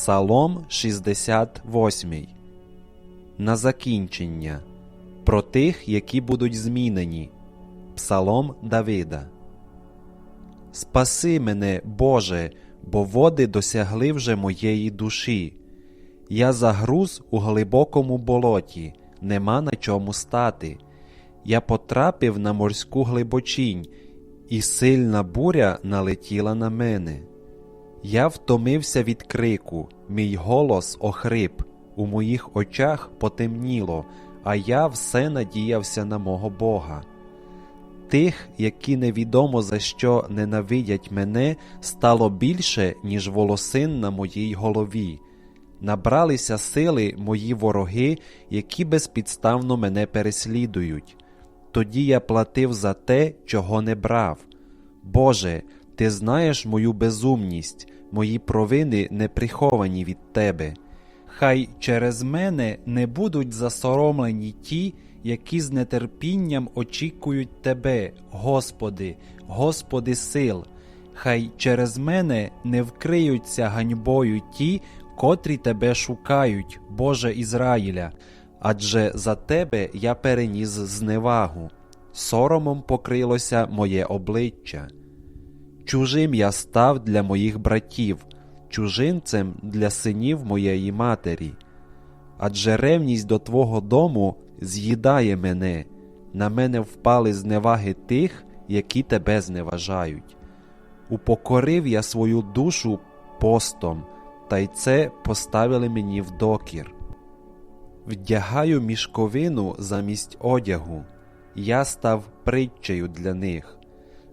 Псалом 68. На закінчення. Про тих, які будуть змінені. Псалом Давида. Спаси мене, Боже, бо води досягли вже моєї душі. Я загруз у глибокому болоті, нема на чому стати. Я потрапив на морську глибочінь, і сильна буря налетіла на мене. Я втомився від крику, мій голос охрип, у моїх очах потемніло, а я все надіявся на мого Бога. Тих, які невідомо за що ненавидять мене, стало більше, ніж волосин на моїй голові. Набралися сили мої вороги, які безпідставно мене переслідують. Тоді я платив за те, чого не брав. Боже, ти знаєш мою безумність, мої провини не приховані від тебе. Хай через мене не будуть засоромлені ті, які з нетерпінням очікують Тебе, Господи, Господи сил. Хай через мене не вкриються ганьбою ті, котрі Тебе шукають, Боже Ізраїля, адже за Тебе я переніс зневагу, соромом покрилося моє обличчя. Чужим я став для моїх братів, чужинцем для синів моєї матері. Адже ревність до Твого дому з'їдає мене, на мене впали зневаги тих, які тебе зневажають. Упокорив я свою душу постом, та й це поставили мені в докір. Вдягаю мішковину замість одягу, я став притчею для них.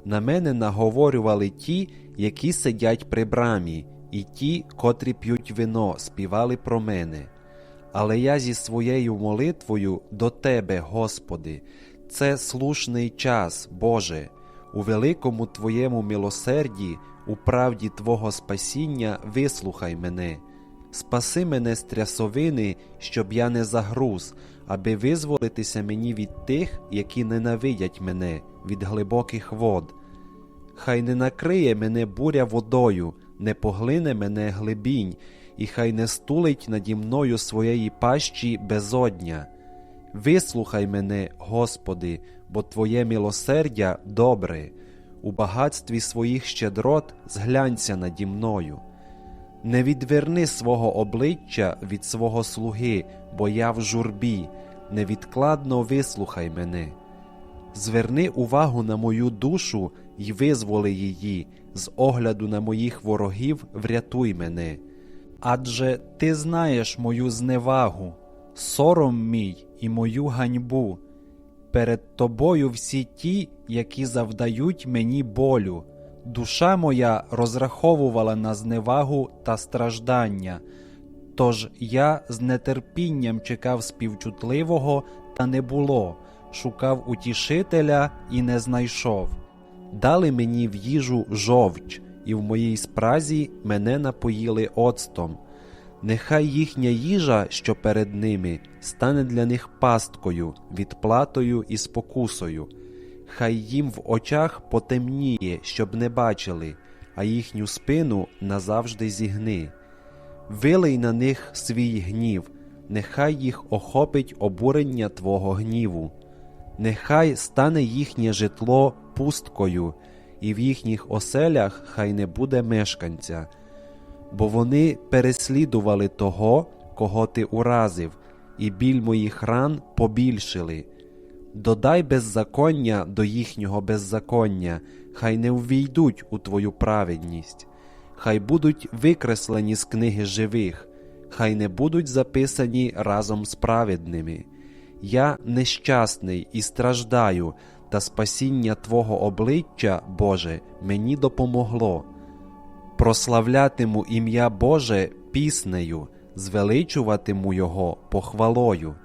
На мене наговорювали ті, які сидять при брамі, і ті, котрі п'ють вино, співали про мене. Але я зі своєю молитвою до Тебе, Господи, це слушний час, Боже, у великому Твоєму милосерді, у правді Твого спасіння вислухай мене. Спаси мене з трясовини, щоб я не загруз, аби визволитися мені від тих, які ненавидять мене, від глибоких вод. Хай не накриє мене буря водою, не поглине мене глибінь, і хай не стулить наді мною своєї пащі безодня. Вислухай мене, Господи, бо Твоє милосердя добре, у багатстві своїх щедрот зглянься наді мною. Не відверни свого обличчя від свого слуги, бо я в журбі, невідкладно вислухай мене. Зверни увагу на мою душу й визволи її, з огляду на моїх ворогів врятуй мене. Адже ти знаєш мою зневагу, сором мій і мою ганьбу. Перед тобою всі ті, які завдають мені болю. Душа моя розраховувала на зневагу та страждання, тож я з нетерпінням чекав співчутливого, та не було, шукав утішителя і не знайшов. Дали мені в їжу жовч, і в моїй спразі мене напоїли оцтом. Нехай їхня їжа, що перед ними, стане для них пасткою, відплатою і спокусою. Хай їм в очах потемніє, щоб не бачили, а їхню спину назавжди зігни. Вилий на них свій гнів, нехай їх охопить обурення Твого гніву, нехай стане їхнє житло пусткою, і в їхніх оселях хай не буде мешканця, бо вони переслідували того, кого ти уразив, і біль моїх ран побільшили. Додай беззаконня до їхнього беззаконня, хай не ввійдуть у твою праведність, хай будуть викреслені з книги живих, хай не будуть записані разом з праведними. Я нещасний і страждаю, та спасіння Твого обличчя, Боже, мені допомогло. Прославлятиму ім'я Боже піснею, звеличуватиму Його похвалою.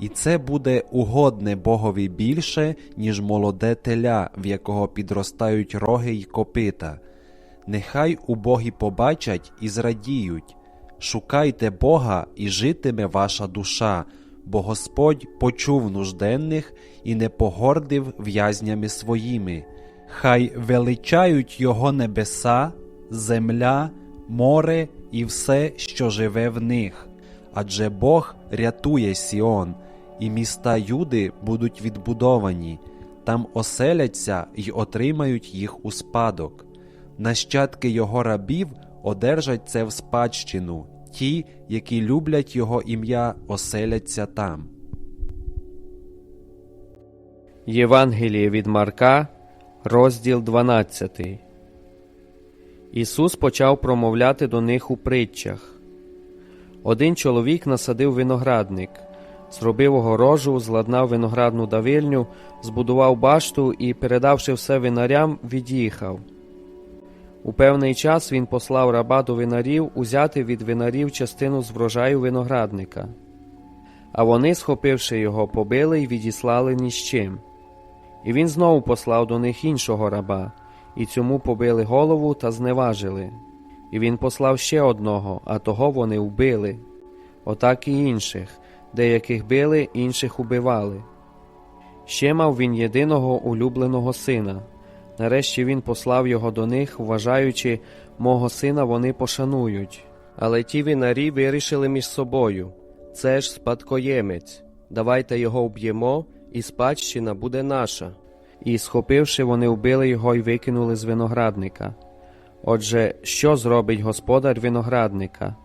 І це буде угодне Богові більше, ніж молоде теля, в якого підростають роги й копита. Нехай убогі побачать і зрадіють. Шукайте Бога, і житиме ваша душа, бо Господь почув нужденних і не погордив в'язнями своїми. Хай величають Його небеса, земля, море і все, що живе в них. Адже Бог рятує Сіон, і міста Юди будуть відбудовані, там оселяться й отримають їх у спадок. Нащадки його рабів одержать це в спадщину, ті, які люблять його ім'я, оселяться там. Євангеліє від Марка, розділ 12. Ісус почав промовляти до них у притчах. Один чоловік насадив виноградник, зробив огорожу, зладнав виноградну давильню, збудував башту і, передавши все винарям, від'їхав. У певний час він послав раба до винарів узяти від винарів частину з врожаю виноградника. А вони, схопивши його, побили й відіслали ні з чим. І він знову послав до них іншого раба, і цьому побили голову та зневажили. І він послав ще одного, а того вони вбили. Отак і інших, деяких били, інших убивали. Ще мав він єдиного улюбленого сина. Нарешті він послав його до них, вважаючи, мого сина вони пошанують. Але ті винарі вирішили між собою це ж спадкоємець, давайте його вб'ємо, і спадщина буде наша. І, схопивши, вони вбили його і викинули з виноградника. Отже, що зробить господар виноградника?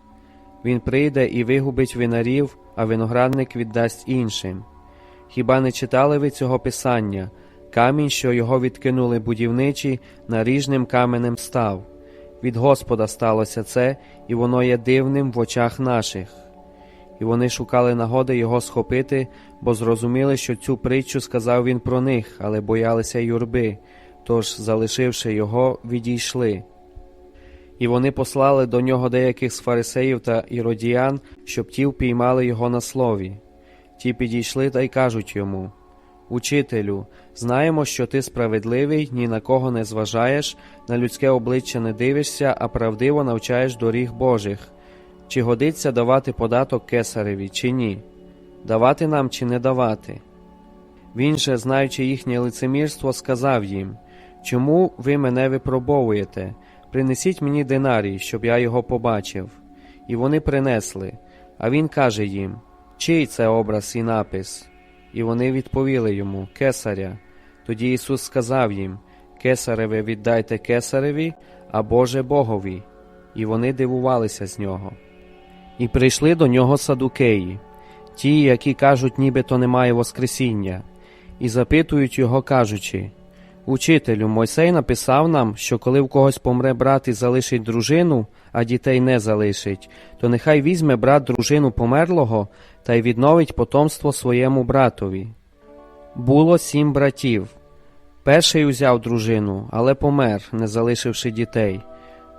Він прийде і вигубить винарів, а виноградник віддасть іншим. Хіба не читали ви цього писання? Камінь, що його відкинули будівничі, наріжним каменем став. Від Господа сталося це, і воно є дивним в очах наших. І вони шукали нагоди його схопити, бо зрозуміли, що цю притчу сказав він про них, але боялися юрби, тож, залишивши його, відійшли. І вони послали до нього деяких з фарисеїв та іродіян, щоб ті впіймали його на слові. Ті підійшли та й кажуть йому Учителю, знаємо, що ти справедливий, ні на кого не зважаєш, на людське обличчя не дивишся, а правдиво навчаєш доріг Божих. Чи годиться давати податок кесареві, чи ні? Давати нам чи не давати? Він же, знаючи їхнє лицемірство, сказав їм Чому ви мене випробовуєте? Принесіть мені динарій, щоб я його побачив. І вони принесли. А він каже їм Чий це образ і напис? І вони відповіли йому Кесаря. Тоді Ісус сказав їм Кесареве віддайте кесареві, а Боже Богові. І вони дивувалися з нього. І прийшли до нього садукеї, ті, які кажуть, нібито немає Воскресіння, і запитують його, кажучи Учителю, Мойсей написав нам, що коли в когось помре брат і залишить дружину, а дітей не залишить, то нехай візьме брат дружину померлого та й відновить потомство своєму братові. Було сім братів. Перший узяв дружину, але помер, не залишивши дітей.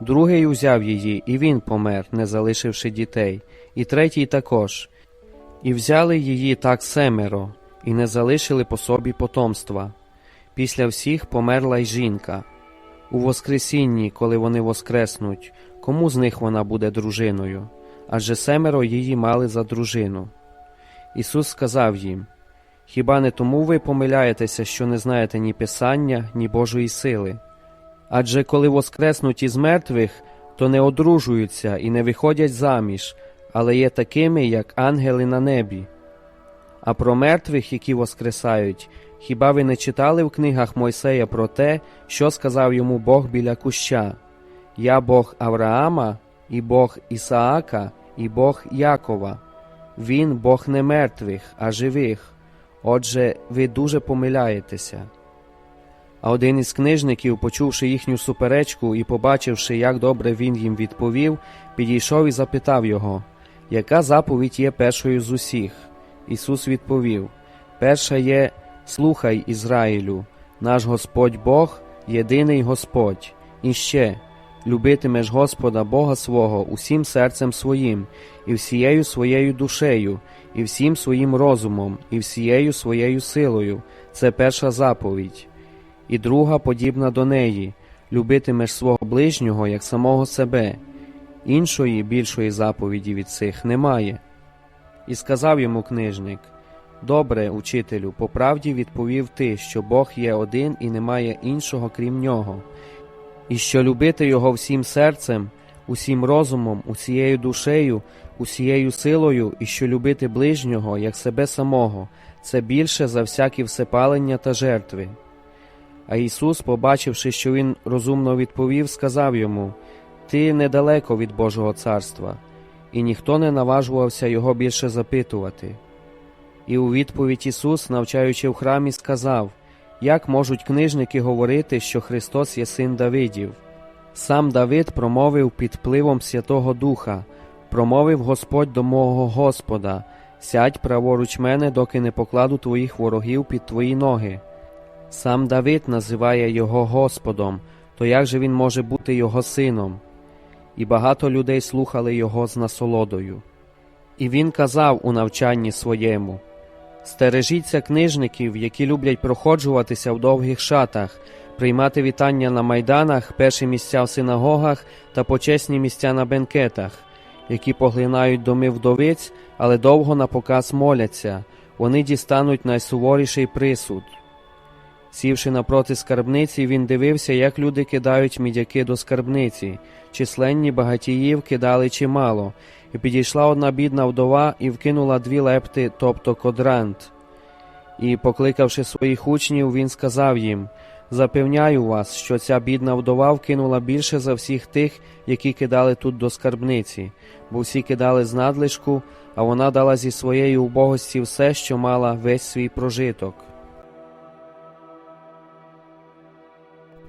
Другий узяв її, і він помер, не залишивши дітей, і третій також. І взяли її так семеро, і не залишили по собі потомства. Після всіх померла й жінка. У Воскресінні, коли вони воскреснуть, кому з них вона буде дружиною? Адже семеро її мали за дружину. Ісус сказав їм Хіба не тому ви помиляєтеся, що не знаєте ні Писання, ні Божої сили? Адже коли воскреснуть із мертвих, то не одружуються і не виходять заміж, але є такими, як ангели на небі. А про мертвих, які воскресають, хіба ви не читали в книгах Мойсея про те, що сказав йому Бог біля куща? Я Бог Авраама, і Бог Ісаака, і Бог Якова. Він Бог не мертвих, а живих. Отже, ви дуже помиляєтеся. А один із книжників, почувши їхню суперечку і побачивши, як добре він їм відповів, підійшов і запитав його, яка заповідь є першою з усіх? Ісус відповів: Перша є Слухай, Ізраїлю, наш Господь Бог, єдиний Господь, і ще любитимеш Господа Бога свого усім серцем своїм, і всією своєю душею, і всім своїм розумом, і всією своєю силою. Це перша заповідь. І друга подібна до неї любитимеш свого ближнього як самого себе. Іншої більшої заповіді від цих немає. І сказав йому книжник Добре, учителю, по правді відповів ти, що Бог є один і немає іншого крім нього, і що любити його всім серцем, усім розумом, усією душею, усією силою, і що любити ближнього, як себе самого, це більше за всякі всепалення та жертви. А Ісус, побачивши, що він розумно відповів, сказав йому: Ти недалеко від Божого царства, і ніхто не наважувався його більше запитувати. І у відповідь Ісус, навчаючи в храмі, сказав: Як можуть книжники говорити, що Христос є син Давидів? Сам Давид промовив під впливом Святого Духа, промовив Господь до мого Господа: Сядь праворуч мене, доки не покладу твоїх ворогів під твої ноги. Сам Давид називає його Господом, то як же він може бути його сином? І багато людей слухали його з насолодою. І він казав у навчанні своєму: Стережіться книжників, які люблять проходжуватися в довгих шатах, приймати вітання на майданах, перші місця в синагогах та почесні місця на бенкетах, які поглинають доми вдовиць, але довго на показ моляться, вони дістануть найсуворіший присуд. Сівши напроти скарбниці, він дивився, як люди кидають мідяки до скарбниці. Численні багатіїв кидали чимало, і підійшла одна бідна вдова і вкинула дві лепти, тобто кодрант. І, покликавши своїх учнів, він сказав їм: Запевняю вас, що ця бідна вдова вкинула більше за всіх тих, які кидали тут до скарбниці, бо всі кидали з надлишку, а вона дала зі своєї убогості все, що мала весь свій прожиток.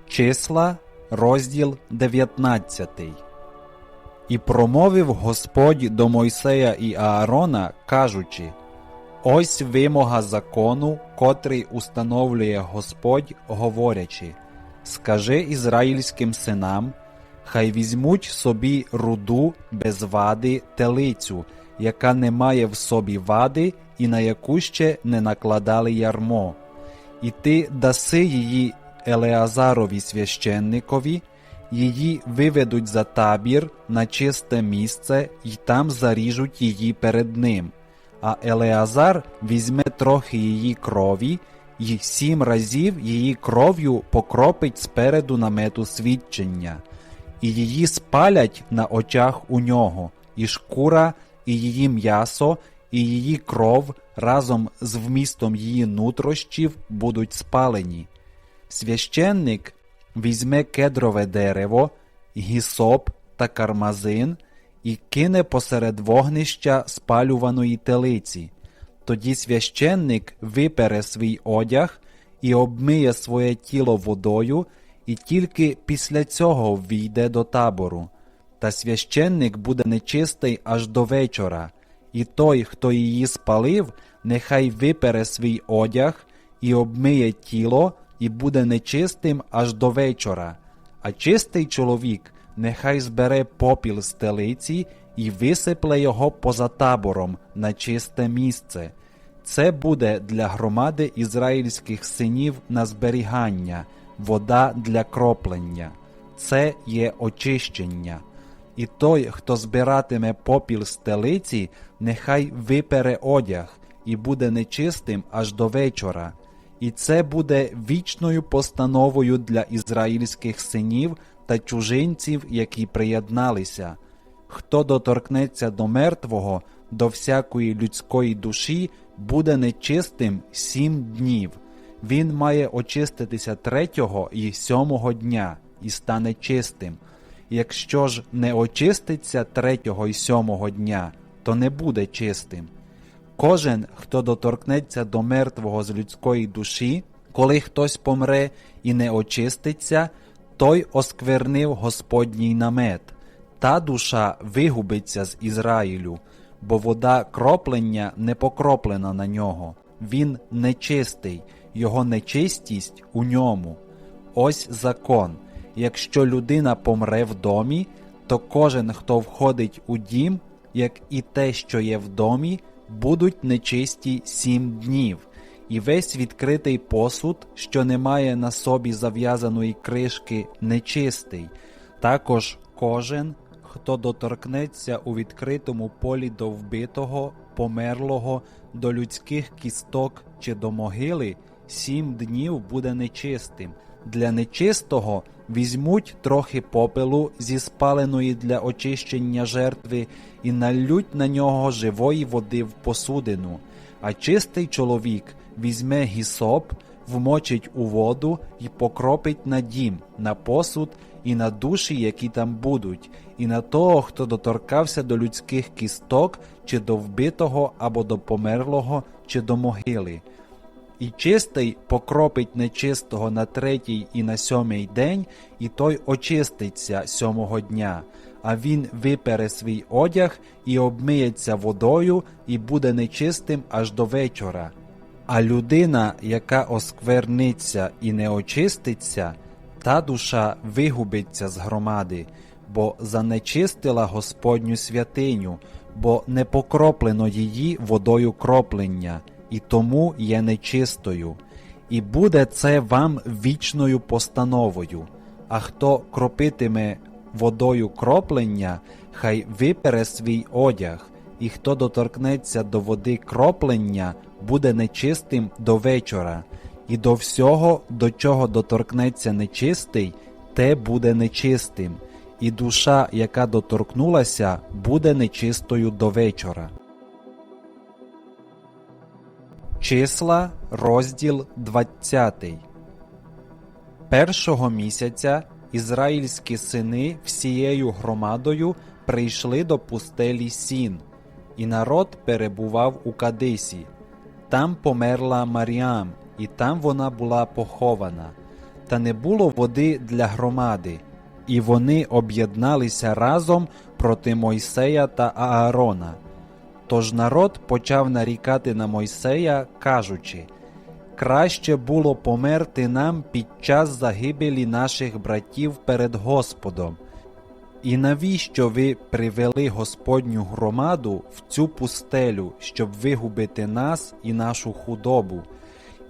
Числа, розділ 19. І промовив Господь до Мойсея і Аарона, кажучи: Ось вимога закону, котрий установлює Господь, говорячи: Скажи ізраїльським синам, хай візьмуть собі руду без вади телицю, яка не має в собі вади, і на яку ще не накладали ярмо. І ти даси її Елеазарові священникові, її виведуть за табір на чисте місце і там заріжуть її перед ним. А Елеазар візьме трохи її крові і сім разів її кров'ю покропить спереду намету свідчення, і її спалять на очах у нього, і шкура, і її м'ясо, і її кров разом з вмістом її нутрощів будуть спалені. Священник візьме кедрове дерево, гісоп та кармазин і кине посеред вогнища спалюваної телиці. Тоді священник випере свій одяг і обмиє своє тіло водою, і тільки після цього війде до табору. Та священник буде нечистий аж до вечора, і той, хто її спалив, нехай випере свій одяг і обмиє тіло, і буде нечистим аж до вечора. А чистий чоловік нехай збере попіл з телиці і висипле його поза табором на чисте місце. Це буде для громади ізраїльських синів на зберігання, вода для кроплення. Це є очищення. І той, хто збиратиме попіл з телиці, нехай випере одяг і буде нечистим аж до вечора. І це буде вічною постановою для ізраїльських синів та чужинців, які приєдналися. Хто доторкнеться до мертвого, до всякої людської душі, буде нечистим сім днів. Він має очиститися третього і сьомого дня і стане чистим. Якщо ж не очиститься третього і сьомого дня, то не буде чистим. Кожен, хто доторкнеться до мертвого з людської душі, коли хтось помре і не очиститься, той осквернив Господній намет. Та душа вигубиться з Ізраїлю, бо вода кроплення не покроплена на нього. Він нечистий, його нечистість у ньому. Ось закон. Якщо людина помре в домі, то кожен, хто входить у дім, як і те, що є в домі, будуть нечисті сім днів, і весь відкритий посуд, що не має на собі зав'язаної кришки, нечистий. Також кожен, хто доторкнеться у відкритому полі до вбитого, померлого, до людських кісток чи до могили, сім днів буде нечистим. Для нечистого візьмуть трохи попелу зі спаленої для очищення жертви і налють на нього живої води в посудину, а чистий чоловік візьме гісоп, вмочить у воду і покропить на дім, на посуд і на душі, які там будуть, і на того, хто доторкався до людських кісток, чи до вбитого, або до померлого, чи до могили. І чистий покропить нечистого на третій і на сьомий день, і той очиститься сьомого дня, а він випере свій одяг і обмиється водою, і буде нечистим аж до вечора. А людина, яка оскверниться і не очиститься, та душа вигубиться з громади, бо занечистила Господню святиню, бо не покроплено її водою кроплення, і тому є нечистою. І буде це вам вічною постановою. А хто кропитиме водою кроплення, хай випере свій одяг, і хто доторкнеться до води кроплення, буде нечистим до вечора, і до всього, до чого доторкнеться нечистий, те буде нечистим, і душа, яка доторкнулася, буде нечистою до вечора. Числа, розділ 20. Першого місяця ізраїльські сини всією громадою прийшли до пустелі Сін, і народ перебував у Кадисі. Там померла Маріам, і там вона була похована. Та не було води для громади, і вони об'єдналися разом проти Мойсея та Аарона. Тож народ почав нарікати на Мойсея, кажучи: Краще було померти нам під час загибелі наших братів перед Господом. І навіщо ви привели Господню громаду в цю пустелю, щоб вигубити нас і нашу худобу?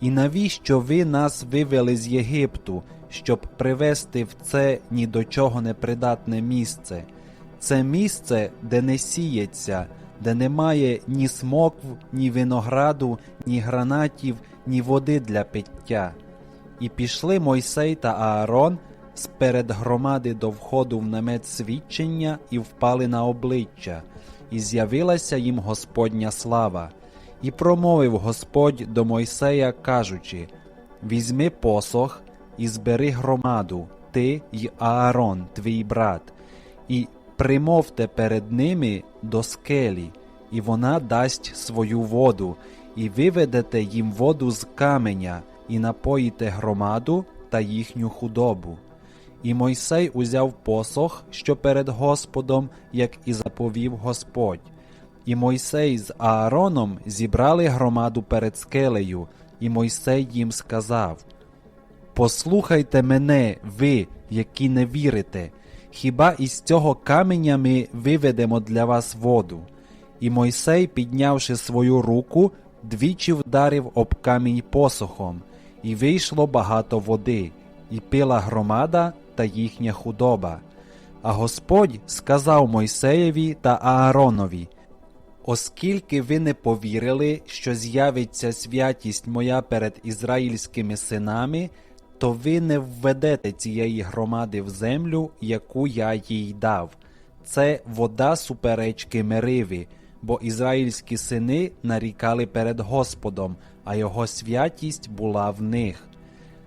І навіщо ви нас вивели з Єгипту, щоб привести в це ні до чого непридатне місце? Це місце, де не сіється, де немає ні смокв, ні винограду, ні гранатів, ні води для пиття. І пішли Мойсей та Аарон сперед громади до входу в намет свідчення і впали на обличчя, і з'явилася їм Господня слава. І промовив Господь до Мойсея, кажучи: Візьми посох і збери громаду, ти й Аарон, твій брат, і примовте перед ними до скелі, і вона дасть свою воду, і виведете їм воду з каменя, і напоїте громаду та їхню худобу. І Мойсей узяв посох, що перед Господом, як і заповів Господь. І Мойсей з Аароном зібрали громаду перед скелею, і Мойсей їм сказав: Послухайте мене, ви, які не вірите, хіба із цього каменя ми виведемо для вас воду? І Мойсей, піднявши свою руку, двічі вдарив об камінь посохом, і вийшло багато води, і пила громада та їхня худоба. А Господь сказав Мойсеєві та Ааронові: Оскільки ви не повірили, що з'явиться святість моя перед ізраїльськими синами, то ви не введете цієї громади в землю, яку я їй дав. Це вода суперечки Мериви, бо ізраїльські сини нарікали перед Господом, а його святість була в них.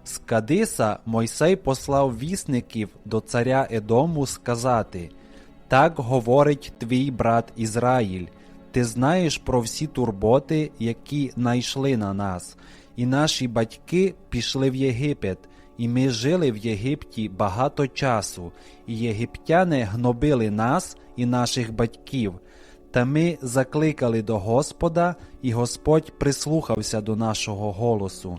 З Кадиса Мойсей послав вісників до царя Едому сказати: Так говорить твій брат Ізраїль. Ти знаєш про всі турботи, які найшли на нас, і наші батьки пішли в Єгипет, і ми жили в Єгипті багато часу, і єгиптяни гнобили нас і наших батьків. Та ми закликали до Господа, і Господь прислухався до нашого голосу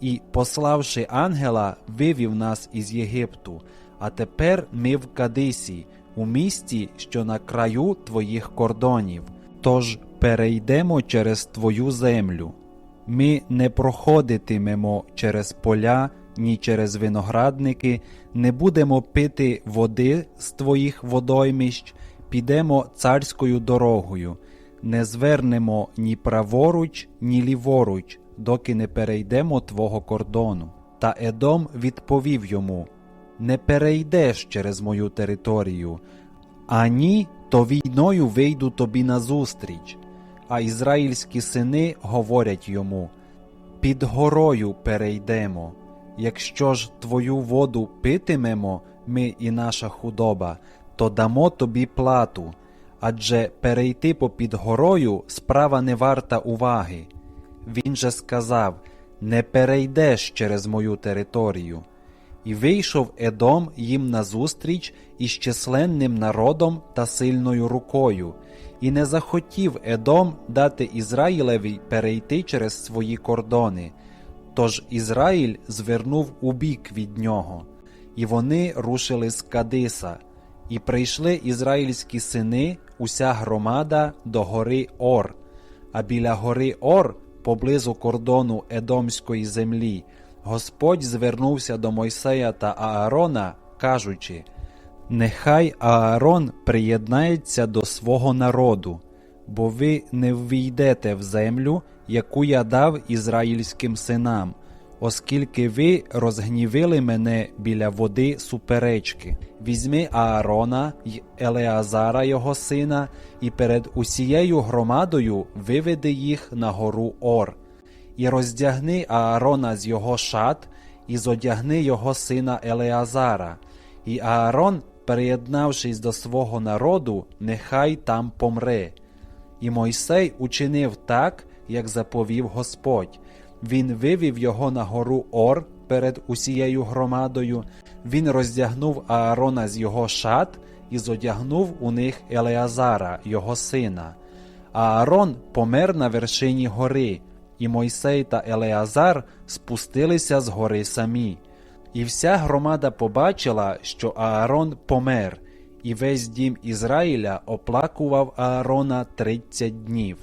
і, пославши ангела, вивів нас із Єгипту. А тепер ми в Кадисі, у місті, що на краю твоїх кордонів. Тож перейдемо через твою землю. Ми не проходитимемо через поля, ні через виноградники, не будемо пити води з твоїх водоймищ, підемо царською дорогою, не звернемо ні праворуч, ні ліворуч, доки не перейдемо твого кордону. Та Едом відповів йому: Не перейдеш через мою територію, а ні, то війною вийду тобі назустріч. А ізраїльські сини говорять йому: Під горою перейдемо. Якщо ж твою воду питимемо, ми і наша худоба, то дамо тобі плату. Адже перейти попід горою справа не варта уваги. Він же сказав: Не перейдеш через мою територію. І вийшов Едом їм назустріч із численним народом та сильною рукою, і не захотів Едом дати Ізраїлеві перейти через свої кордони. Тож Ізраїль звернув убік від нього, і вони рушили з Кадиса, і прийшли ізраїльські сини, уся громада до гори Ор, а біля гори Ор, поблизу кордону Едомської землі, Господь звернувся до Мойсея та Аарона, кажучи: Нехай Аарон приєднається до свого народу, бо ви не ввійдете в землю, яку я дав ізраїльським синам, оскільки ви розгнівили мене біля води суперечки. Візьми Аарона й Елеазара його сина, і перед усією громадою виведи їх на гору Ор, і роздягни Аарона з його шат, і зодягни його сина Елеазара, і Аарон, приєднавшись до свого народу, нехай там помре. І Мойсей учинив так, як заповів Господь. Він вивів його на гору Ор перед усією громадою, він роздягнув Аарона з його шат і зодягнув у них Елеазара, його сина. Аарон помер на вершині гори, і Мойсей та Елеазар спустилися з гори самі. І вся громада побачила, що Аарон помер, і весь дім Ізраїля оплакував Аарона тридцять днів.